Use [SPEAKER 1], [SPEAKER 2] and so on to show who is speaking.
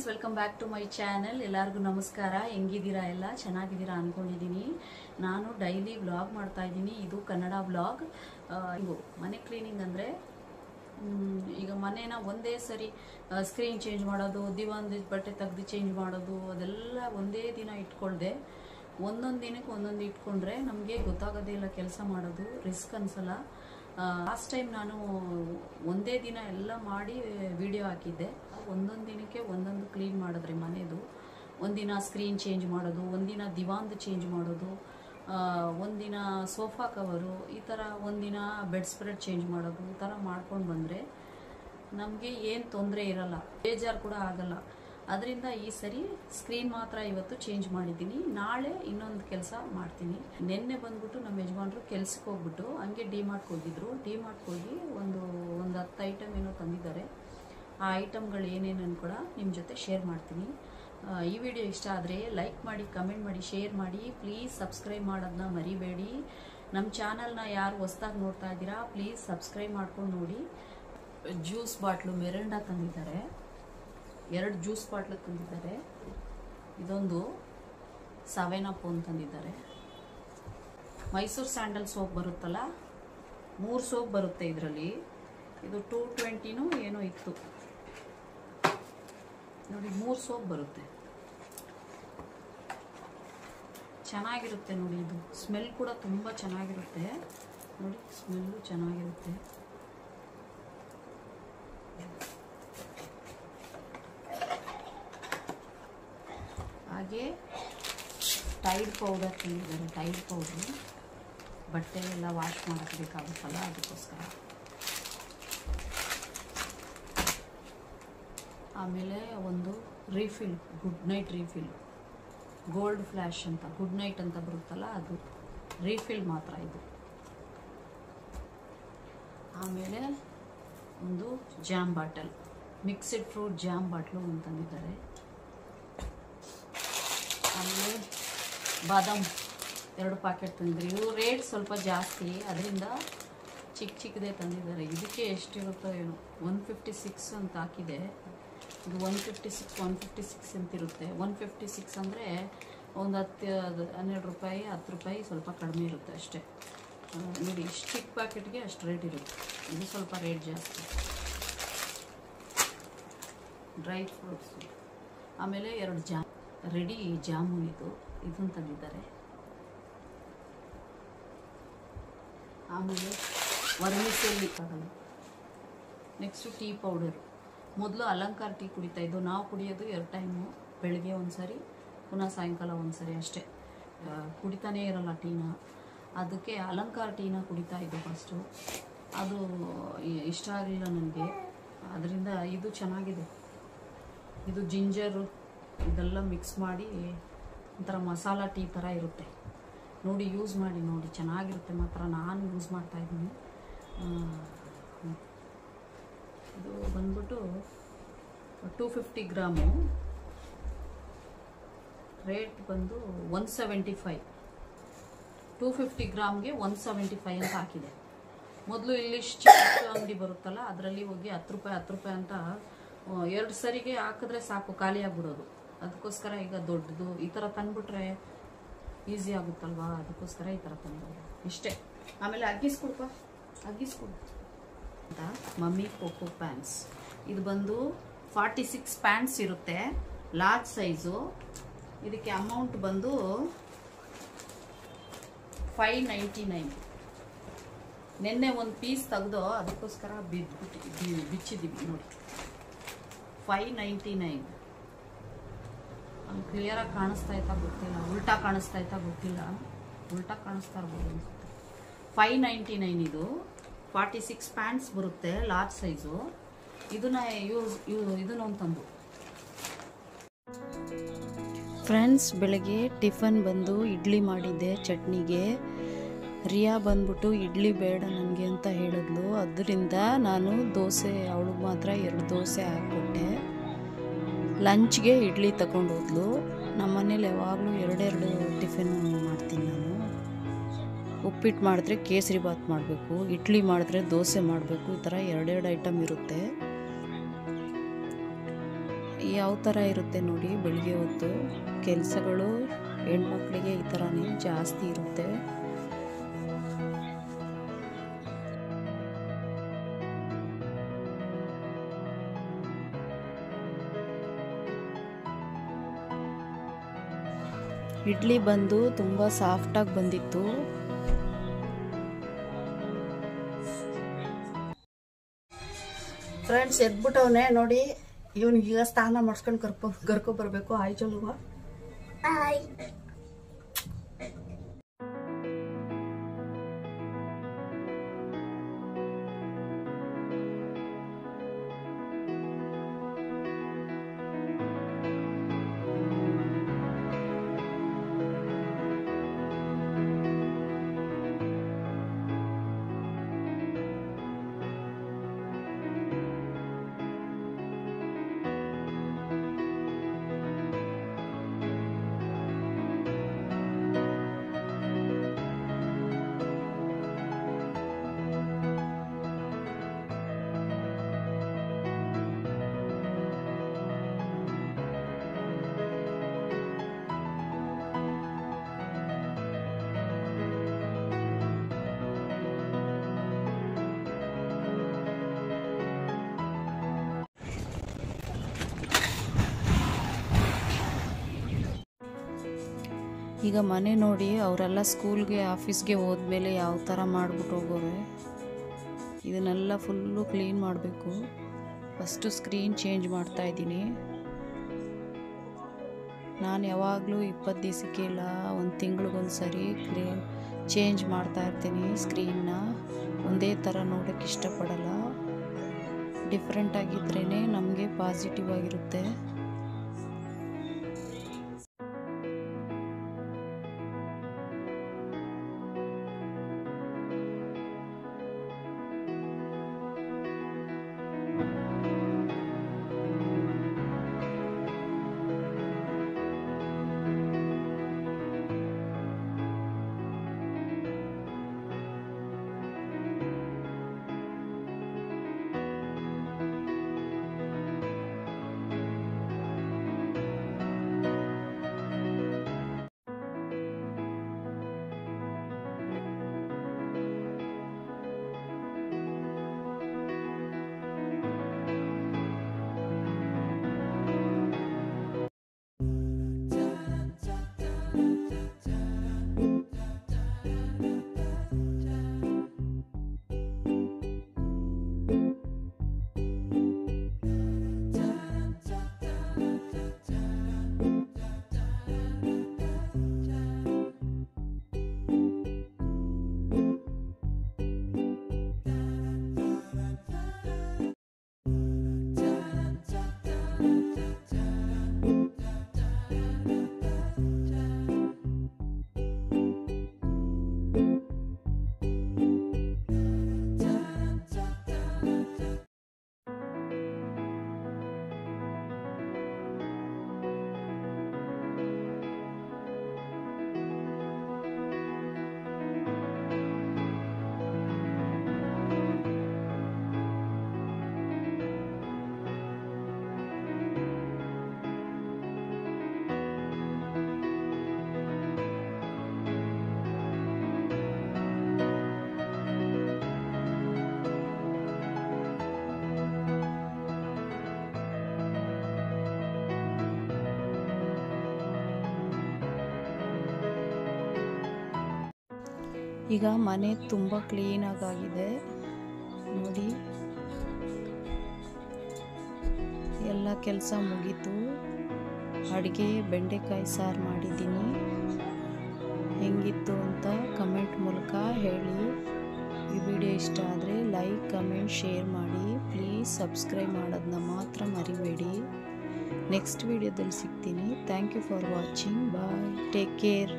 [SPEAKER 1] Friends welcome back to my channel ಎಲ್ಲರಿಗೂ ನಮಸ್ಕಾರ. ಹೆಂಗಿದ್ದೀರಾ ಎಲ್ಲ? ಚೆನ್ನಾಗಿದ್ದೀರಾ ಅಂದ್ಕೊಂಡಿದ್ದೀನಿ ನಾನು ಡೈಲಿ ವ್ಲಾಗ್ ಮಾಡ್ತಾಯಿದ್ದೀನಿ ಇದು ಕನ್ನಡ ವ್ಲಾಗ್ ಇವು ಮನೆ ಕ್ಲೀನಿಂಗ್ ಅಂದರೆ ಈಗ ಮನೇನ ಒಂದೇ ಸರಿ ಸ್ಕ್ರೀನ್ ಚೇಂಜ್ ಮಾಡೋದು ದಿವಾನ್ ಬಟ್ಟೆ ತೆಗೆದು ಚೇಂಜ್ ಮಾಡೋದು, ಅದೆಲ್ಲ ಒಂದೇ ದಿನ ಇಟ್ಕೊಳ್ದೆ. ಒಂದೊಂದು ದಿನಕ್ಕೆ ಒಂದೊಂದು ಇಟ್ಕೊಂಡ್ರೆ ನಮಗೆ ಗೊತ್ತಾಗೋದೇ ಇಲ್ಲ ಕೆಲಸ ಮಾಡೋದು ರಿಸ್ಕ್ ಅನ್ಸಲ್ಲ. ಲಾಸ್ಟ್ ಟೈಮ್ ನಾನು ಒಂದೇ ದಿನ ಎಲ್ಲ ಮಾಡಿ ವಿಡಿಯೋ ಹಾಕಿದ್ದೆ. ಒಂದೊಂದು ದಿನಕ್ಕೆ ಒಂದೊಂದು ಕ್ಲೀನ್ ಮಾಡಿದ್ರೆ ಮನೆದು. ಒಂದಿನ ಸ್ಕ್ರೀನ್ ಚೇಂಜ್ ಮಾಡೋದು, ಒಂದಿನ ದಿವಾನ್ದು ಚೇಂಜ್ ಮಾಡೋದು ಒಂದಿನ ಸೋಫಾ ಕವರು ಈ ಥರ ಒಂದಿನ ಬೆಡ್ ಸ್ಪ್ರೆಡ್ ಚೇಂಜ್ ಮಾಡೋದು, ಈ ಥರ ಮಾಡ್ಕೊಂಡು ಬಂದರೆ ನಮಗೆ ಏನು ತೊಂದರೆ ಇರಲ್ಲ, ಬೇಜಾರು ಕೂಡ ಆಗಲ್ಲ. ಅದರಿಂದ ಈ ಸರಿ ಸ್ಕ್ರೀನ್ ಮಾತ್ರ ಇವತ್ತು ಚೇಂಜ್ ಮಾಡಿದ್ದೀನಿ. ನಾಳೆ ಇನ್ನೊಂದು ಕೆಲಸ ಮಾಡ್ತೀನಿ. ನಿನ್ನೆ ಬಂದ್ಬಿಟ್ಟು ನಮ್ಮ ಯಜಮಾನ್ರು ಕೆಲ್ಸಕ್ಕೆ ಹೋಗ್ಬಿಟ್ಟು ಹಂಗೆ ಡಿ ಹೋಗಿದ್ರು. ಡಿ ಹೋಗಿ ಒಂದು ಒಂದು ಹತ್ತು ಐಟಮ್ ಏನೋ ತಂದಿದ್ದಾರೆ. ಆ ಐಟಮ್ಗಳು ಏನೇನನ್ನು ಕೂಡ ನಿಮ್ಮ ಜೊತೆ ಶೇರ್ ಮಾಡ್ತೀನಿ. ಈ ವಿಡಿಯೋ ಇಷ್ಟ ಆದರೆ ಲೈಕ್ ಮಾಡಿ ಕಮೆಂಟ್ ಮಾಡಿ ಶೇರ್ ಮಾಡಿ ಪ್ಲೀಸ್ ಸಬ್ಸ್ಕ್ರೈಬ್ ಮಾಡೋದನ್ನ ಮರಿಬೇಡಿ. ನಮ್ಮ ಚಾನಲ್ನ ಯಾರು ಹೊಸ್ದಾಗಿ ನೋಡ್ತಾ ಇದ್ದೀರಾ ಪ್ಲೀಸ್ ಸಬ್ಸ್ಕ್ರೈಬ್ ಮಾಡ್ಕೊಂಡು ನೋಡಿ. ಜ್ಯೂಸ್ ಬಾಟ್ಲು ಮೆರಂಡ ತಂದಿದ್ದಾರೆ. ಎರಡು ಜ್ಯೂಸ್ ಬಾಟ್ಲು ತಂದಿದ್ದಾರೆ. ಇದೊಂದು ಸವೆನ್ ಅಪ್ ತಂದಿದ್ದಾರೆ. ಮೈಸೂರು ಸ್ಯಾಂಡಲ್ ಸೋಪ್ ಬರುತ್ತಲ್ಲ, ಮೂರು ಸೋಪ್ ಬರುತ್ತೆ ಇದರಲ್ಲಿ. ಇದು ಟೂ ಟ್ವೆಂಟಿನೂ ಏನೋ ಇತ್ತು. ನೋಡಿ, ಮೂರು ಸೋಪ್ ಬರುತ್ತೆ. ಚೆನ್ನಾಗಿರುತ್ತೆ ನೋಡಿ ಇದು. ಸ್ಮೆಲ್ ಕೂಡ ತುಂಬ ಚೆನ್ನಾಗಿರುತ್ತೆ. ನೋಡಿ ಸ್ಮೆಲ್ಲು ಚೆನ್ನಾಗಿರುತ್ತೆ. ಹಾಗೆ ಟೈಡ್ ಪೌಡರ್ ತಂದಿದ್ದಾರೆ. ಟೈಡ್ ಪೌಡ್ರು ಬಟ್ಟೆ ಎಲ್ಲ ವಾಶ್ ಮಾಡಬೇಕಾಗುತ್ತಲ್ಲ ಅದಕ್ಕೋಸ್ಕರ. ಆಮೇಲೆ ಒಂದು refill Good Knight refill gold flash ಅಂತ ಗುಡ್ ನೈಟ್ ಅಂತ ಬರುತ್ತಲ್ಲ ಅದು ರೀಫಿಲ್ ಮಾತ್ರ ಇದು. ಆಮೇಲೆ ಒಂದು jam bottle mixed fruit jam bottle ಅಂತಂದಿದ್ದಾರೆ ತಂದಿದ್ದಾರೆ. ಆಮೇಲೆ ಬಾದಾಮ್ ಎರಡು ಪ್ಯಾಕೆಟ್ ತಂದಿದ್ದಾರೆ. ಇವು ರೇಟ್ ಸ್ವಲ್ಪ ಜಾಸ್ತಿ, ಅದರಿಂದ ಚಿಕ್ಕ ಚಿಕ್ಕದೇ ತಂದಿದ್ದಾರೆ. ಇದಕ್ಕೆ ಎಷ್ಟಿರುತ್ತೋ ಏನು ಒನ್ ಫಿಫ್ಟಿ ಸಿಕ್ಸ್ ಅಂತ ಹಾಕಿದೆ. ಇದು one fifty six one fifty six ಅಂತಿರುತ್ತೆ ಒನ್ ಫಿಫ್ಟಿ ಸಿಕ್ಸ್ ಅಂದರೆ ಒಂದು ಹತ್ತು ಹನ್ನೆರಡು ರೂಪಾಯಿ, ಹತ್ತು ರೂಪಾಯಿ ಸ್ವಲ್ಪ ಕಡಿಮೆ ಇರುತ್ತೆ ಅಷ್ಟೇ. ನೋಡಿ, ಇಷ್ಟು ಚಿಕ್ಕ ಪ್ಯಾಕೆಟ್ಗೆ ಅಷ್ಟು ರೇಟ್ ಇರುತ್ತೆ. ಇದು ಸ್ವಲ್ಪ ರೇಟ್ ಜಾಸ್ತಿ. ಡ್ರೈ ಫ್ರೂಟ್ಸ್ ಆಮೇಲೆ ಎರಡು ಜಾಮ್ ರೆಡಿ ಜಾಮೂನ್ ಇದು. ಇದನ್ನು ತಂದಿದ್ದಾರೆ. ಆಮೇಲೆ ವರ್ಮಿಸಲ್ಲಿ. Next tea powder. ಮೊದಲು ಅಲಂಕಾರ ಟೀ ಕುಡಿತಾ ಇದ್ದು, ನಾವು ಕುಡಿಯೋದು ಎರಡು ಟೈಮು ಬೆಳಗ್ಗೆ ಒಂದು ಸರಿ ಪುನಃ ಸಾಯಂಕಾಲ ಒಂದು ಸರಿ ಅಷ್ಟೇ ಕುಡಿತಾನೇ ಇರಲ್ಲ ಟೀನ. ಅದಕ್ಕೆ ಅಲಂಕಾರ ಟೀನ ಕುಡಿತಾ ಇದ್ದೆ ಫಸ್ಟು ಅದು ಇಷ್ಟ ಆಗಲಿಲ್ಲ ನನಗೆ. ಅದರಿಂದ ಇದು ಚೆನ್ನಾಗಿದೆ. ಇದು ಜಿಂಜರು, ಇದೆಲ್ಲ ಮಿಕ್ಸ್ ಮಾಡಿ ಒಂಥರ ಮಸಾಲ ಟೀ ಥರ ಇರುತ್ತೆ. ನೋಡಿ ಯೂಸ್ ಮಾಡಿ ನೋಡಿ. ಚೆನ್ನಾಗಿರುತ್ತೆ ಮಾತ್ರ. ನಾನು ಯೂಸ್ ಮಾಡ್ತಾ ಇದ್ದೀನಿ. ಇದು ಬಂದ್ಬಿಟ್ಟು ಟೂ ಫಿಫ್ಟಿ ಗ್ರಾಮು. ರೇಟ್ ಬಂದು one seventy five two fifty ಗ್ರಾಮ್ಗೆ one seventy five ಅಂತ ಹಾಕಿದೆ. ಮೊದಲು ಇಲ್ಲಿ ಚಿಕ್ಕ ಅಂಗಡಿ ಬರುತ್ತಲ್ಲ, ಅದರಲ್ಲಿ ಹೋಗಿ ಹತ್ತು ರೂಪಾಯಿ ಹತ್ತು ರೂಪಾಯಿ ಅಂತ ಎರಡು ಸರಿಗೆ ಹಾಕಿದ್ರೆ ಸಾಕು, ಖಾಲಿ ಆಗ್ಬಿಡೋದು. ಅದಕ್ಕೋಸ್ಕರ ಈಗ ದೊಡ್ಡದು, ಈ ಥರ ತಂದುಬಿಟ್ರೆ ಈಸಿ ಆಗುತ್ತಲ್ವಾ? ಅದಕ್ಕೋಸ್ಕರ ಈ ಥರ ತಂದ್ಬಿಡೋದು ಇಷ್ಟೇ. ಆಮೇಲೆ ಅಗ್ಗಿಸ್ಕೊಡ್ಪ ಅಗ್ಗಿಸ್ಕೊಡು ಅಂತ, ಮಮ್ಮಿ ಕೋಕೋ ಪ್ಯಾಂಟ್ಸ್. ಇದು ಬಂದು ಫಾರ್ಟಿ ಸಿಕ್ಸ್ ಪ್ಯಾಂಟ್ಸ್ ಇರುತ್ತೆ, ಲಾರ್ಜ್ ಸೈಜು. ಇದಕ್ಕೆ ಅಮೌಂಟ್ ಬಂದು ಫೈವ್ ನೈಂಟಿ ನೈನ್. ನಿನ್ನೆ ಒಂದು ಪೀಸ್ ತೆಗೆದು ಅದಕ್ಕೋಸ್ಕರ ಬಿದ್ಬಿಟ್ಟು ಬಿಚ್ಚಿದ್ದೀವಿ ನೋಡಿ. Five ninety nine. ಕ್ಲಿಯರಾಗಿ ಕಾಣಿಸ್ತಾ ಇತ್ತಾ ಗೊತ್ತಿಲ್ಲ, ಉಲ್ಟಾ ಕಾಣಿಸ್ತಾ ಇತ್ತಾ ಗೊತ್ತಿಲ್ಲ. ಉಲ್ಟಾ ಕಾಣಿಸ್ತಾ ಇರ್ಬೋದು ಫೈವ್ ನೈಂಟಿ ನೈನ್ ಇದು. ಫಾರ್ಟಿ ಸಿಕ್ಸ್ ಪ್ಯಾಂಟ್ಸ್ ಬರುತ್ತೆ, ಲಾರ್ಜ್ ಸೈಜು. ಇದನ್ನ ಯೂಸ್ ಇದನ್ನ ಒಂದು ತಂದು. ಫ್ರೆಂಡ್ಸ್, ಬೆಳಗ್ಗೆ ಟಿಫನ್ ಬಂದು ಇಡ್ಲಿ ಮಾಡಿದ್ದೆ ಚಟ್ನಿಗೆ. ರಿಯಾ ಬಂದ್ಬಿಟ್ಟು, ಇಡ್ಲಿ ಬೇಡ ನನಗೆ ಅಂತ ಹೇಳಿದ್ಲು. ಅದರಿಂದ ನಾನು ದೋಸೆ, ಅವಳಿಗೆ ಮಾತ್ರ ಎರಡು ದೋಸೆ ಹಾಕ್ಕೊಟ್ಟೆ ಲಂಚ್ಗೆ ಇಡ್ಲಿ ತಗೊಂಡು ಹೋದ್ಲು. ನಮ್ಮ ಮನೇಲಿ ಯಾವಾಗಲೂ ಎರಡೆರಡು ಟಿಫಿನ್ ಮಾಡ್ತೀನಿ ನಾನು. ಉಪ್ಪಿಟ್ಟು ಮಾಡಿದ್ರೆ ಕೇಸರಿ ಬಾತ್ ಮಾಡಬೇಕು, ಇಡ್ಲಿ ಮಾಡಿದ್ರೆ ದೋಸೆ ಮಾಡಬೇಕು, ಈ ಥರ ಎರಡೆರಡು ಐಟಮ್ ಇರುತ್ತೆ. ಯಾವ ಥರ ಇರುತ್ತೆ ನೋಡಿ, ಬೆಳಿಗ್ಗೆ ಹೊತ್ತು ಕೆಲಸಗಳು, ಹೆಣ್ಮಕ್ಳಿಗೆ ಈ ಥರನೇ ಜಾಸ್ತಿ ಇರುತ್ತೆ. ಇಡ್ಲಿ ಬಂದು ತುಂಬ ಸಾಫ್ಟಾಗಿ ಬಂದಿತ್ತು.
[SPEAKER 2] ಫ್ರೆಂಡ್ಸ್ ಎದ್ಬಿಟ್ಟವನೆ ನೋಡಿ ಇವನ್ ಈಗ ಸ್ನಾನ ಮಾಡಿಸ್ಕೊಂಡು ಕರ್ಕೊ ಬರ್ಬೇಕು. ಆಯ್
[SPEAKER 1] ಈಗ ಮನೆ ನೋಡಿ ಅವರೆಲ್ಲ ಸ್ಕೂಲ್ಗೆ, ಆಫೀಸ್ಗೆ ಹೋದ್ಮೇಲೆ ಯಾವ ಥರ ಮಾಡಿಬಿಟ್ಟು ಹೋಗೋರೆ? ಇದನ್ನೆಲ್ಲ ಫುಲ್ಲು ಕ್ಲೀನ್ ಮಾಡಬೇಕು. ಫಸ್ಟು ಸ್ಕ್ರೀನ್ ಚೇಂಜ್ ಮಾಡ್ತಾ ಇದ್ದೀನಿ. ನಾನು ಯಾವಾಗಲೂ ಇಪ್ಪತ್ತು ದಿವಸಕ್ಕೆ ಇಲ್ಲ, ಒಂದು ತಿಂಗಳಿಗೊಂದು ಸರಿ ಕ್ಲೀನ್ ಚೇಂಜ್ ಮಾಡ್ತಾ ಇರ್ತೀನಿ ಸ್ಕ್ರೀನ್ನ ಒಂದೇ ಥರ ನೋಡೋಕ್ಕೆ ಇಷ್ಟಪಡಲ್ಲ. ಡಿಫ್ರೆಂಟಾಗಿದ್ರೇ ನಮಗೆ ಪಾಸಿಟಿವ್ ಆಗಿರುತ್ತೆ. ಈಗ ಮನೆ ತುಂಬ ಕ್ಲೀನಾಗಾಗಿದೆ ನೋಡಿ. ಎಲ್ಲ ಕೆಲಸ ಮುಗೀತು. ಅಡುಗೆ ಬೆಂಡೆಕಾಯಿ ಸಾರು ಮಾಡಿದ್ದೀನಿ. ಹೆಂಗಿತ್ತು ಅಂತ ಕಮೆಂಟ್ ಮೂಲಕ ಹೇಳಿ. ಈ ವಿಡಿಯೋ ಇಷ್ಟ ಆದರೆ ಲೈಕ್ ಕಮೆಂಟ್ ಶೇರ್ ಮಾಡಿ. ಪ್ಲೀಸ್ ಸಬ್ಸ್ಕ್ರೈಬ್ ಮಾಡೋದನ್ನ ಮಾತ್ರ ಮರಿಬೇಡಿ. ನೆಕ್ಸ್ಟ್ ವಿಡಿಯೋದಲ್ಲಿ ಸಿಗ್ತೀನಿ. Thank you for watching bye take care